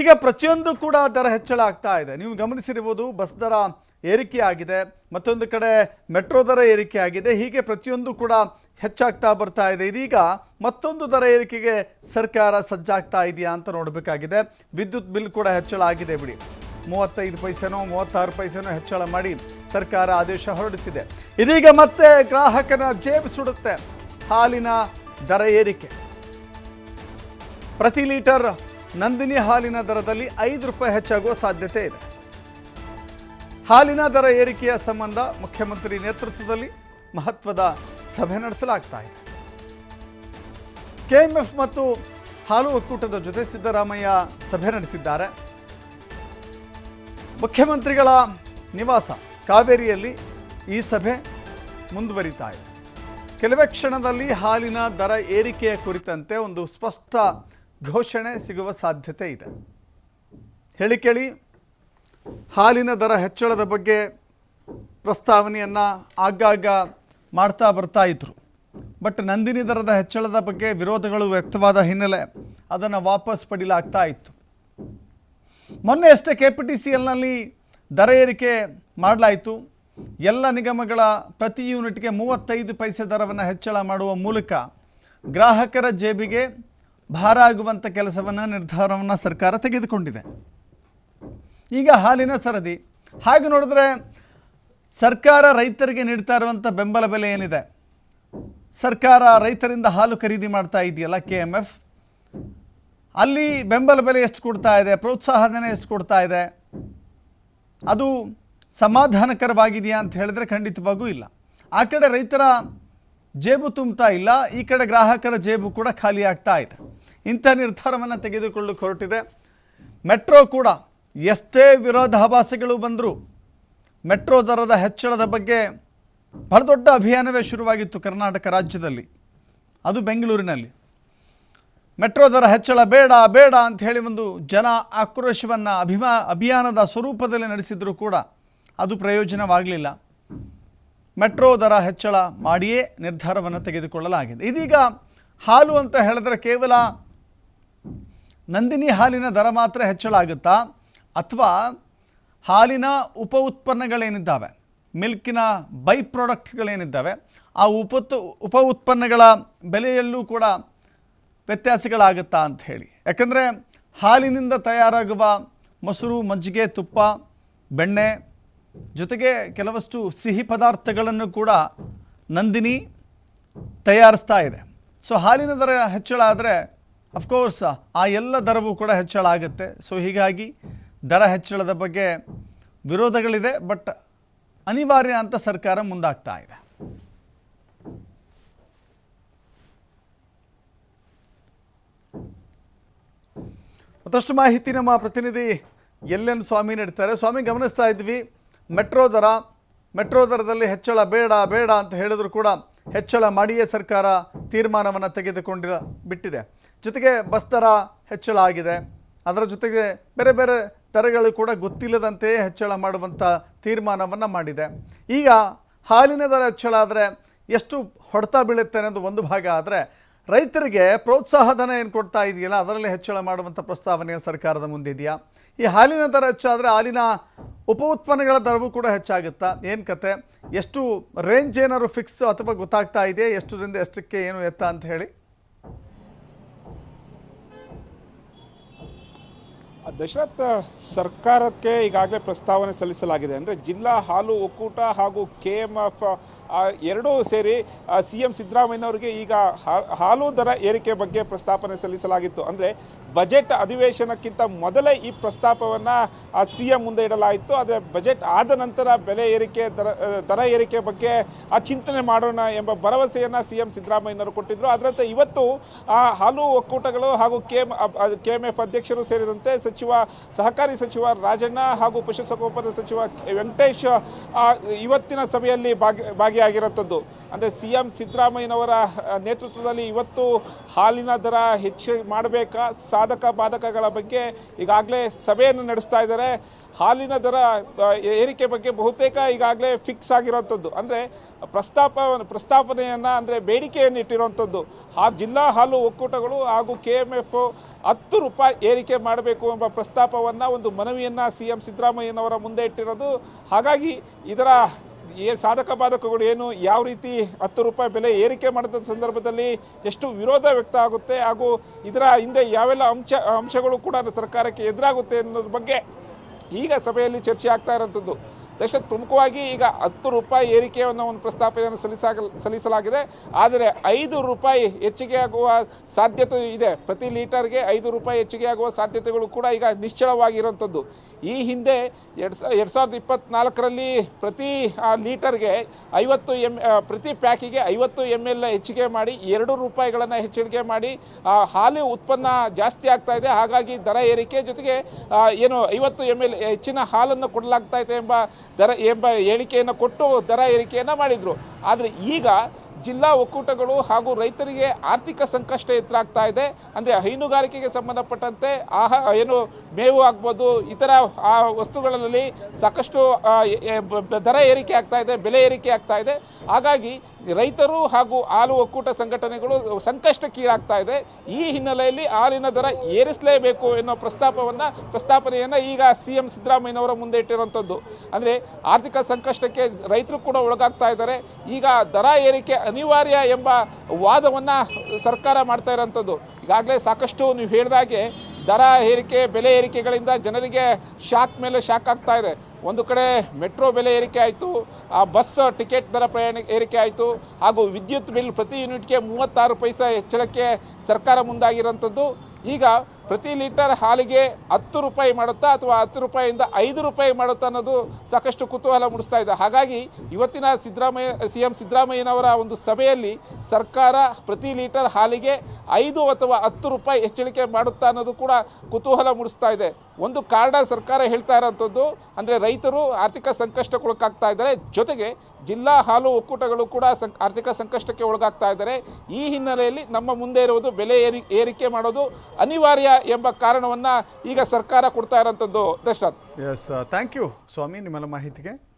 ಈಗ ಪ್ರತಿಯೊಂದು ಕೂಡ ದರ ಹೆಚ್ಚಳ ಆಗ್ತಾ ಇದೆ. ನೀವು ಗಮನಿಸಿರ್ಬೋದು ಬಸ್ ದರ ಏರಿಕೆ ಆಗಿದೆ ಮತ್ತೊಂದು ಕಡೆ ಮೆಟ್ರೋ ದರ ಏರಿಕೆ ಆಗಿದೆ ಹೀಗೆ ಪ್ರತಿಯೊಂದು ಕೂಡ ಹೆಚ್ಚಾಗ್ತಾ ಬರ್ತಾ ಇದೆ. ಇದೀಗ ಮತ್ತೊಂದು ದರ ಏರಿಕೆಗೆ ಸರ್ಕಾರ ಸಜ್ಜಾಗ್ತಾ ಇದೆಯಾ ಅಂತ ನೋಡಬೇಕಾಗಿದೆ. ವಿದ್ಯುತ್ ಬಿಲ್ ಕೂಡ ಹೆಚ್ಚಳ ಆಗಿದೆ ಬಿಡಿ. ಮೂವತ್ತೈದು ಪೈಸೆನೋ, ಮೂವತ್ತಾರು ಪೈಸೆನೋ ಹೆಚ್ಚಳ ಮಾಡಿ ಸರ್ಕಾರ ಆದೇಶ ಹೊರಡಿಸಿದೆ. ಇದೀಗ ಮತ್ತೆ ಗ್ರಾಹಕನ ಜೇಬು ಸುಡುತ್ತೆ. ಹಾಲಿನ ದರ ಏರಿಕೆ. ಪ್ರತಿ ಲೀಟರ್ ನಂದಿನಿ ಹಾಲಿನ ದರದಲ್ಲಿ ಐದು ರೂಪಾಯಿ ಹೆಚ್ಚಾಗುವ ಸಾಧ್ಯತೆ ಇದೆ. ಹಾಲಿನ ದರ ಏರಿಕೆಯ ಸಂಬಂಧ ಮುಖ್ಯಮಂತ್ರಿ ನೇತೃತ್ವದಲ್ಲಿ ಮಹತ್ವದ ಸಭೆ ನಡೆಸಲಾಗ್ತಾ ಇದೆ. ಕೆಎಂಎಫ್ ಮತ್ತು ಹಾಲು ಒಕ್ಕೂಟದ ಜೊತೆ ಸಿದ್ದರಾಮಯ್ಯ ಸಭೆ ನಡೆಸಿದ್ದಾರೆ. ಮುಖ್ಯಮಂತ್ರಿಗಳ ನಿವಾಸ ಕಾವೇರಿಯಲ್ಲಿ ಈ ಸಭೆ ಮುಂದುವರಿತಾ ಇದೆ. ಕೆಲವೇ ಕ್ಷಣದಲ್ಲಿ ಹಾಲಿನ ದರ ಏರಿಕೆಯ ಕುರಿತಂತೆ ಒಂದು ಸ್ಪಷ್ಟ ಘೋಷಣೆ ಸಿಗುವ ಸಾಧ್ಯತೆ ಇದೆ. ಹೇಳಿ ಕೇಳಿ, ಹಾಲಿನ ದರ ಹೆಚ್ಚಳದ ಬಗ್ಗೆ ಪ್ರಸ್ತಾವನೆಯನ್ನು ಆಗಾಗ ಮಾಡ್ತಾ ಬರ್ತಾ ಇದ್ರು. ಬಟ್ ನಂದಿನಿ ದರದ ಹೆಚ್ಚಳದ ಬಗ್ಗೆ ವಿರೋಧಗಳು ವ್ಯಕ್ತವಾದ ಹಿನ್ನೆಲೆ ಅದನ್ನು ವಾಪಸ್ ಪಡೀಲಾಗ್ತಾ ಇತ್ತು. ಮೊನ್ನೆ ಅಷ್ಟೇ ಕೆ ಪಿ ಟಿ ಸಿ ಎಲ್ನಲ್ಲಿ ದರ ಏರಿಕೆ ಮಾಡಲಾಯಿತು. ಎಲ್ಲ ನಿಗಮಗಳ ಪ್ರತಿ ಯೂನಿಟ್ಗೆ ಮೂವತ್ತೈದು ಪೈಸೆ ದರವನ್ನು ಹೆಚ್ಚಳ ಮಾಡುವ ಮೂಲಕ ಗ್ರಾಹಕರ ಜೇಬಿಗೆ ಭಾರ ಆಗುವಂಥ ಕೆಲಸವನ್ನು, ನಿರ್ಧಾರವನ್ನು ಸರ್ಕಾರ ತೆಗೆದುಕೊಂಡಿದೆ. ಈಗ ಹಾಲಿನ ಸರದಿ. ಹಾಗೆ ನೋಡಿದ್ರೆ ಸರ್ಕಾರ ರೈತರಿಗೆ ನೀಡ್ತಾ ಇರುವಂಥ ಬೆಂಬಲ ಬೆಲೆ ಏನಿದೆ? ಸರ್ಕಾರ ರೈತರಿಂದ ಹಾಲು ಖರೀದಿ ಮಾಡ್ತಾ ಇದೆಯಲ್ಲ ಕೆ ಎಂ ಎಫ್. ಅಲ್ಲಿ ಬೆಂಬಲ ಬೆಲೆ ಎಷ್ಟು ಕೊಡ್ತಾ ಇದೆ? ಪ್ರೋತ್ಸಾಹಧನ ಎಷ್ಟು ಕೊಡ್ತಾ ಇದೆ? ಅದು ಸಮಾಧಾನಕರವಾಗಿದೆಯಾ ಅಂತ ಹೇಳಿದ್ರೆ ಖಂಡಿತವಾಗೂ ಇಲ್ಲ. ಆ ಕಡೆ ರೈತರ ಜೇಬು ತುಂಬ್ತಾ ಇಲ್ಲ, ಈ ಕಡೆ ಗ್ರಾಹಕರ ಜೇಬು ಕೂಡ ಖಾಲಿ ಆಗ್ತಾ ಇದೆ. ಇಂಥ ನಿರ್ಧಾರವನ್ನು ತೆಗೆದುಕೊಳ್ಳಕ್ಕೆ ಹೊರಟಿದೆ. ಮೆಟ್ರೋ ಕೂಡ ಎಷ್ಟೇ ವಿರೋಧಾಭಾಸಗಳು ಬಂದರೂ ಮೆಟ್ರೋ ದರದ ಹೆಚ್ಚಳದ ಬಗ್ಗೆ ಬಹಳ ದೊಡ್ಡ ಅಭಿಯಾನವೇ ಶುರುವಾಗಿತ್ತು ಕರ್ನಾಟಕ ರಾಜ್ಯದಲ್ಲಿ. ಅದು ಬೆಂಗಳೂರಿನಲ್ಲಿ. ಮೆಟ್ರೋ ದರ ಹೆಚ್ಚಳ ಬೇಡ ಬೇಡ ಅಂತ ಹೇಳಿ ಒಂದು ಜನ ಆಕ್ರೋಶವನ್ನು ಅಭಿಮಾ, ಅಭಿಯಾನದ ಸ್ವರೂಪದಲ್ಲಿ ನಡೆಸಿದರೂ ಕೂಡ ಅದು ಪ್ರಯೋಜನವಾಗಲಿಲ್ಲ. ಮೆಟ್ರೋ ದರ ಹೆಚ್ಚಳ ಮಾಡಿಯೇ ನಿರ್ಧಾರವನ್ನು ತೆಗೆದುಕೊಳ್ಳಲಾಗಿದೆ. ಇದೀಗ ಹಾಲು ಅಂತ ಹೇಳಿದ್ರೆ ಕೇವಲ ನಂದಿನಿ ಹಾಲಿನ ದರ ಮಾತ್ರ ಹೆಚ್ಚಳ ಆಗುತ್ತಾ ಅಥವಾ ಹಾಲಿನ ಉಪ ಉತ್ಪನ್ನಗಳೇನಿದ್ದಾವೆ ಮಿಲ್ಕಿನ ಬೈ ಪ್ರಾಡಕ್ಟ್ಸ್ಗಳೇನಿದ್ದಾವೆ ಆ ಉಪ ಉಪ ಉತ್ಪನ್ನಗಳ ಬೆಲೆಯಲ್ಲೂ ಕೂಡ ವ್ಯತ್ಯಾಸಗಳಾಗುತ್ತಾ ಅಂತ ಹೇಳಿ. ಯಾಕಂದರೆ ಹಾಲಿನಿಂದ ತಯಾರಾಗುವ ಮೊಸರು ಮಜ್ಜಿಗೆ ತುಪ್ಪ, ಬೆಣ್ಣೆ ಜೊತೆಗೆ ಕೆಲವಷ್ಟು ಸಿಹಿ ಪದಾರ್ಥಗಳನ್ನು ಕೂಡ ನಂದಿನಿ ತಯಾರಿಸ್ತಾ ಇದೆ. ಸೊ ಹಾಲಿನ ದರ ಹೆಚ್ಚಳ ಆದರೆ ಅಫ್ಕೋರ್ಸ್ ಆ ಎಲ್ಲ ದರವೂ ಕೂಡ ಹೆಚ್ಚಳ ಆಗುತ್ತೆ. ಸೊ ಹೀಗಾಗಿ ದರ ಹೆಚ್ಚಳದ ಬಗ್ಗೆ ವಿರೋಧಗಳಿದೆ ಬಟ್ ಅನಿವಾರ್ಯ ಅಂತ ಸರ್ಕಾರ ಮುಂದಾಗ್ತಾ ಇದೆ. ಮತ್ತಷ್ಟು ಮಾಹಿತಿ ನಮ್ಮ ಪ್ರತಿನಿಧಿ ಎಲ್ ಎನ್ ಸ್ವಾಮಿ ನೀಡ್ತಾರೆ. ಸ್ವಾಮಿ, ಗಮನಿಸ್ತಾ ಇದ್ವಿ, ಮೆಟ್ರೋ ದರ ಮೆಟ್ರೋ ದರದಲ್ಲಿ ಹೆಚ್ಚಳ ಬೇಡ ಬೇಡ ಅಂತ ಹೇಳಿದ್ರು ಕೂಡ ಹೆಚ್ಚಳ ಮಾಡಿಯೇ ಸರ್ಕಾರ ತೀರ್ಮಾನವನ್ನು ತೆಗೆದುಕೊಂಡಿರ, ಬಿಟ್ಟಿದೆ. ಜೊತೆಗೆ ಬಸ್ ದರ ಹೆಚ್ಚಳ ಆಗಿದೆ. ಅದರ ಜೊತೆಗೆ ಬೇರೆ ಬೇರೆ ದರಗಳು ಕೂಡ ಗೊತ್ತಿಲ್ಲದಂತೆಯೇ ಹೆಚ್ಚಳ ಮಾಡುವಂಥ ತೀರ್ಮಾನವನ್ನು ಮಾಡಿದೆ. ಈಗ ಹಾಲಿನ ದರ ಹೆಚ್ಚಳ ಆದರೆ ಎಷ್ಟು ಹೊಡೆತ ಬೀಳುತ್ತೆ ಅನ್ನೋದು ಒಂದು ಭಾಗ ಆದರೆ ರೈತರಿಗೆ ಪ್ರೋತ್ಸಾಹಧನ ಏನು ಕೊಡ್ತಾ ಇದೆಯಲ್ಲ, ಅದರಲ್ಲಿ ಹೆಚ್ಚಳ ಮಾಡುವಂಥ ಪ್ರಸ್ತಾವನೆ ಸರ್ಕಾರದ ಮುಂದಿದೆಯಾ? ಈ ಹಾಲಿನ ದರ ಹೆಚ್ಚಾದರೆ ಹಾಲಿನ ಉಪ ಉತ್ಪನ್ನಗಳ ದರವೂ ಕೂಡ ಹೆಚ್ಚಾಗುತ್ತಾ, ಏನು ಕತೆ? ಎಷ್ಟು ರೇಂಜ್ ಏನಾದ್ರು ಫಿಕ್ಸ್ ಅಥವಾ ಗೊತ್ತಾಗ್ತಾ ಇದೆ ಎಷ್ಟರಿಂದ ಎಷ್ಟಕ್ಕೆ ಏನು ಎತ್ತ ಅಂತ ಹೇಳಿ. ದಶರಥ್ ಸರ್ಕಾರಕ್ಕೆ ಈಗಾಗಲೇ ಪ್ರಸ್ತಾವನೆ ಸಲ್ಲಿಸಲಾಗಿದೆ. ಅಂದರೆ ಜಿಲ್ಲಾ ಹಾಲು ಒಕ್ಕೂಟ ಹಾಗೂ ಕೆ ಎರಡೂ ಸೇರಿ ಸಿ ಎಂ ಸಿದ್ದರಾಮಯ್ಯನವರಿಗೆ ಈಗ ಹಾಲು ದರ ಏರಿಕೆ ಬಗ್ಗೆ ಪ್ರಸ್ತಾಪನೆ ಸಲ್ಲಿಸಲಾಗಿತ್ತು. ಅಂದರೆ ಬಜೆಟ್ ಅಧಿವೇಶನಕ್ಕಿಂತ ಮೊದಲೇ ಈ ಪ್ರಸ್ತಾಪವನ್ನು ಸಿ ಎಂ ಮುಂದೆ ಇಡಲಾಯಿತು ಆದರೆ ಬಜೆಟ್ ಆದ ನಂತರ ಬೆಲೆ ಏರಿಕೆ, ದರ ದರ ಏರಿಕೆ ಬಗ್ಗೆ ಆ ಚಿಂತನೆ ಮಾಡೋಣ ಎಂಬ ಭರವಸೆಯನ್ನು ಸಿ ಎಂ ಸಿದ್ದರಾಮಯ್ಯನವರು ಕೊಟ್ಟಿದ್ದರು ಅದರಂತೆ ಇವತ್ತು ಆ ಹಾಲು ಒಕ್ಕೂಟಗಳು ಹಾಗೂ ಕೆ ಕೆ ಎಂ ಎಫ್ ಅಧ್ಯಕ್ಷರು ಸೇರಿದಂತೆ ಸಚಿವ, ಸಹಕಾರಿ ಸಚಿವ ರಾಜಣ್ಣ ಹಾಗೂ ಪಶುಸಂಗೋಪನಾ ಸಚಿವ ವೆಂಕಟೇಶ್ ಇವತ್ತಿನ ಸಭೆಯಲ್ಲಿ ಭಾಗಿ ಭಾಗಿಯಾಗಿ ಆಗಿರೋಂಥದ್ದು ಅಂದರೆ ಸಿ ಎಂ ಸಿದ್ದರಾಮಯ್ಯನವರ ನೇತೃತ್ವದಲ್ಲಿ ಇವತ್ತು ಹಾಲಿನ ದರ ಹೆಚ್ಚು ಮಾಡಬೇಕಾ, ಸಾಧಕ ಬಾಧಕಗಳ ಬಗ್ಗೆ ಈಗಾಗಲೇ ಸಭೆಯನ್ನು ನಡೆಸ್ತಾ ಇದ್ದಾರೆ. ಹಾಲಿನ ದರ ಏರಿಕೆ ಬಗ್ಗೆ ಬಹುತೇಕ ಈಗಾಗಲೇ ಫಿಕ್ಸ್ ಆಗಿರೋಂಥದ್ದು ಅಂದರೆ ಪ್ರಸ್ತಾಪ, ಪ್ರಸ್ತಾಪನೆಯನ್ನು ಅಂದರೆ ಬೇಡಿಕೆಯನ್ನು ಇಟ್ಟಿರುವಂಥದ್ದು. ಆ ಜಿಲ್ಲಾ ಹಾಲು ಒಕ್ಕೂಟಗಳು ಹಾಗೂ ಕೆ ಎಂ ಎಫ್ ಹತ್ತು ರೂಪಾಯಿ ಏರಿಕೆ ಮಾಡಬೇಕು ಎಂಬ ಪ್ರಸ್ತಾಪವನ್ನು ಒಂದು ಮನವಿಯನ್ನು ಸಿ ಎಂ ಸಿದ್ದರಾಮಯ್ಯನವರ ಮುಂದೆ ಇಟ್ಟಿರೋದು. ಹಾಗಾಗಿ ಇದರ ಏ ಸಾಧಕ ಬಾಧಕಗಳು ಏನು, ಯಾವ ರೀತಿ ಹತ್ತು ರೂಪಾಯಿ ಬೆಲೆ ಏರಿಕೆ ಮಾಡಿದ ಸಂದರ್ಭದಲ್ಲಿ ಎಷ್ಟು ವಿರೋಧ ವ್ಯಕ್ತ ಆಗುತ್ತೆ, ಹಾಗೂ ಇದರ ಹಿಂದೆ ಯಾವೆಲ್ಲ ಅಂಶ, ಅಂಶಗಳು ಕೂಡ ಸರ್ಕಾರಕ್ಕೆ ಎದುರಾಗುತ್ತೆ ಅನ್ನೋದ್ರ ಬಗ್ಗೆ ಈಗ ಸಭೆಯಲ್ಲಿ ಚರ್ಚೆ ಆಗ್ತಾ ಇರೋಂಥದ್ದು ದೇಶದ ಪ್ರಮುಖವಾಗಿ ಈಗ ಹತ್ತು ರೂಪಾಯಿ ಏರಿಕೆಯನ್ನು ಒಂದು ಪ್ರಸ್ತಾಪನೆಯನ್ನು ಸಲ್ಲಿಸಾಗ ಸಲ್ಲಿಸಲಾಗಿದೆ. ಆದರೆ ಐದು ರೂಪಾಯಿ ಹೆಚ್ಚಿಗೆ ಆಗುವ ಸಾಧ್ಯತೆ ಇದೆ. ಪ್ರತಿ ಲೀಟರ್ಗೆ ಐದು ರೂಪಾಯಿ ಹೆಚ್ಚಿಗೆ ಆಗುವ ಸಾಧ್ಯತೆಗಳು ಕೂಡ ಈಗ ನಿಶ್ಚಳವಾಗಿರುವಂಥದ್ದು ಈ ಹಿಂದೆ ಎರಡು ಸಾ, ಎರಡು ಸಾವಿರದ ಇಪ್ಪತ್ತ್ನಾಲ್ಕರಲ್ಲಿ ಪ್ರತಿ ಲೀಟರ್ಗೆ ಐವತ್ತು ಎಂ ಪ್ರತಿ ಪ್ಯಾಕಿಗೆ ಐವತ್ತು ಎಂ ಎಲ್ ಹೆಚ್ಚಿಗೆ ಮಾಡಿ ಎರಡು ರೂಪಾಯಿಗಳನ್ನು ಹೆಚ್ಚಿಗೆ ಮಾಡಿ ಹಾಲು ಉತ್ಪನ್ನ ಜಾಸ್ತಿ ಆಗ್ತಾ ಇದೆ. ಹಾಗಾಗಿ ದರ ಏರಿಕೆ ಜೊತೆಗೆ ಏನು ಐವತ್ತು ಎಂ ಎಲ್, ಹೆಚ್ಚಿನ ಹಾಲನ್ನು ಕೊಡಲಾಗ್ತಾ ಇದೆ ಎಂಬ ದರ ಎಂಬ ಹೇಳಿಕೆಯನ್ನು ಕೊಟ್ಟು ದರ ಏರಿಕೆಯನ್ನು ಮಾಡಿದರು. ಆದರೆ ಈಗ ಜಿಲ್ಲಾ ಒಕ್ಕೂಟಗಳು ಹಾಗೂ ರೈತರಿಗೆ ಆರ್ಥಿಕ ಸಂಕಷ್ಟ ಎದುರಾಗ್ತಾ ಇದೆ. ಅಂದರೆ ಹೈನುಗಾರಿಕೆಗೆ ಸಂಬಂಧಪಟ್ಟಂತೆ ಆಹಾ, ಏನು ಮೇವು ಆಗ್ಬೋದು, ಇತರ ಆ ವಸ್ತುಗಳಲ್ಲಿ ಸಾಕಷ್ಟು ದರ ಏರಿಕೆ ಆಗ್ತಾ ಇದೆ, ಬೆಲೆ ಏರಿಕೆ ಆಗ್ತಾ ಇದೆ. ಹಾಗಾಗಿ ರೈತರು ಹಾಗೂ ಹಾಲು ಒಕ್ಕೂಟ ಸಂಘಟನೆಗಳು ಸಂಕಷ್ಟಕ್ಕೀಡಾಗ್ತಾ ಇದೆ. ಈ ಹಿನ್ನೆಲೆಯಲ್ಲಿ ಹಾಲಿನ ದರ ಏರಿಸಲೇಬೇಕು ಎನ್ನುವ ಪ್ರಸ್ತಾಪವನ್ನು, ಪ್ರಸ್ತಾಪನೆಯನ್ನು ಈಗ ಸಿ ಎಂ ಸಿದ್ದರಾಮಯ್ಯನವರ ಮುಂದೆ ಇಟ್ಟಿರುವಂಥದ್ದು. ಅಂದರೆ ಆರ್ಥಿಕ ಸಂಕಷ್ಟಕ್ಕೆ ರೈತರು ಕೂಡ ಒಳಗಾಗ್ತಾ ಇದ್ದಾರೆ. ಈಗ ದರ ಏರಿಕೆ ಅನಿವಾರ್ಯ ಎಂಬ ವಾದವನ್ನು ಸರ್ಕಾರ ಮಾಡ್ತಾ ಇರೋಂಥದ್ದು. ಈಗಾಗಲೇ ಸಾಕಷ್ಟು ನೀವು ಹೇಳಿದಾಗೆ ದರ ಏರಿಕೆ, ಬೆಲೆ ಏರಿಕೆಗಳಿಂದ ಜನರಿಗೆ ಶಾಕ್ ಮೇಲೆ ಶಾಕ್ ಆಗ್ತಾ ಇದೆ. ಒಂದು ಕಡೆ ಮೆಟ್ರೋ ಬೆಲೆ ಏರಿಕೆ ಆಯಿತು, ಆ ಬಸ್ ಟಿಕೆಟ್ ದರ ಪ್ರಯಾಣ ಏರಿಕೆ ಆಯಿತು, ಹಾಗೂ ವಿದ್ಯುತ್ ಬಿಲ್ ಪ್ರತಿ ಯೂನಿಟ್ಗೆ ಮೂವತ್ತಾರು ಪೈಸೆ ಹೆಚ್ಚಳಕ್ಕೆ ಸರ್ಕಾರ ಮುಂದಾಗಿರೋಂಥದ್ದು. ಈಗ ಪ್ರತಿ ಲೀಟರ್ ಹಾಲಿಗೆ ಹತ್ತು ರೂಪಾಯಿ ಮಾಡುತ್ತಾ ಅಥವಾ ಹತ್ತು ರೂಪಾಯಿಯಿಂದ ಐದು ರೂಪಾಯಿ ಮಾಡುತ್ತಾ ಅನ್ನೋದು ಸಾಕಷ್ಟು ಕುತೂಹಲ ಮೂಡಿಸ್ತಾ ಇದೆ. ಹಾಗಾಗಿ ಇವತ್ತಿನ ಸಿದ್ದರಾಮಯ್ಯ ಸಿ ಎಂ ಸಿದ್ದರಾಮಯ್ಯನವರ ಒಂದು ಸಭೆಯಲ್ಲಿ ಸರ್ಕಾರ ಪ್ರತಿ ಲೀಟರ್ ಹಾಲಿಗೆ ಐದು ಅಥವಾ ಹತ್ತು ರೂಪಾಯಿ ಹೆಚ್ಚಳಿಕೆ ಮಾಡುತ್ತಾ ಅನ್ನೋದು ಕೂಡ ಕುತೂಹಲ ಮೂಡಿಸ್ತಾ ಇದೆ. ಒಂದು ಕಾರಣ ಸರ್ಕಾರ ಹೇಳ್ತಾ ಇರೋಂಥದ್ದು ಅಂದರೆ ರೈತರು ಆರ್ಥಿಕ ಸಂಕಷ್ಟಕ್ಕೆ ಒಳಗಾಗ್ತಾ ಇದ್ದಾರೆ. ಜೊತೆಗೆ ಜಿಲ್ಲಾ ಹಾಲು ಒಕ್ಕೂಟಗಳು ಕೂಡ ಸಂ ಆರ್ಥಿಕ ಸಂಕಷ್ಟಕ್ಕೆ ಒಳಗಾಗ್ತಾ ಇದ್ದಾರೆ. ಈ ಹಿನ್ನೆಲೆಯಲ್ಲಿ ನಮ್ಮ ಮುಂದೆ ಇರುವುದು ಬೆಲೆ ಏರಿ, ಏರಿಕೆ ಮಾಡೋದು ಅನಿವಾರ್ಯ ಎಂಬ ಕಾರಣವನ್ನು ಈಗ ಸರ್ಕಾರ ಕೊಡ್ತಾ ಇರೋಂಥದ್ದು ದಶರಥ್. ಎಸ್ ಥ್ಯಾಂಕ್ ಯು ಸ್ವಾಮಿ ನಿಮ್ಮೆಲ್ಲ ಮಾಹಿತಿಗೆ.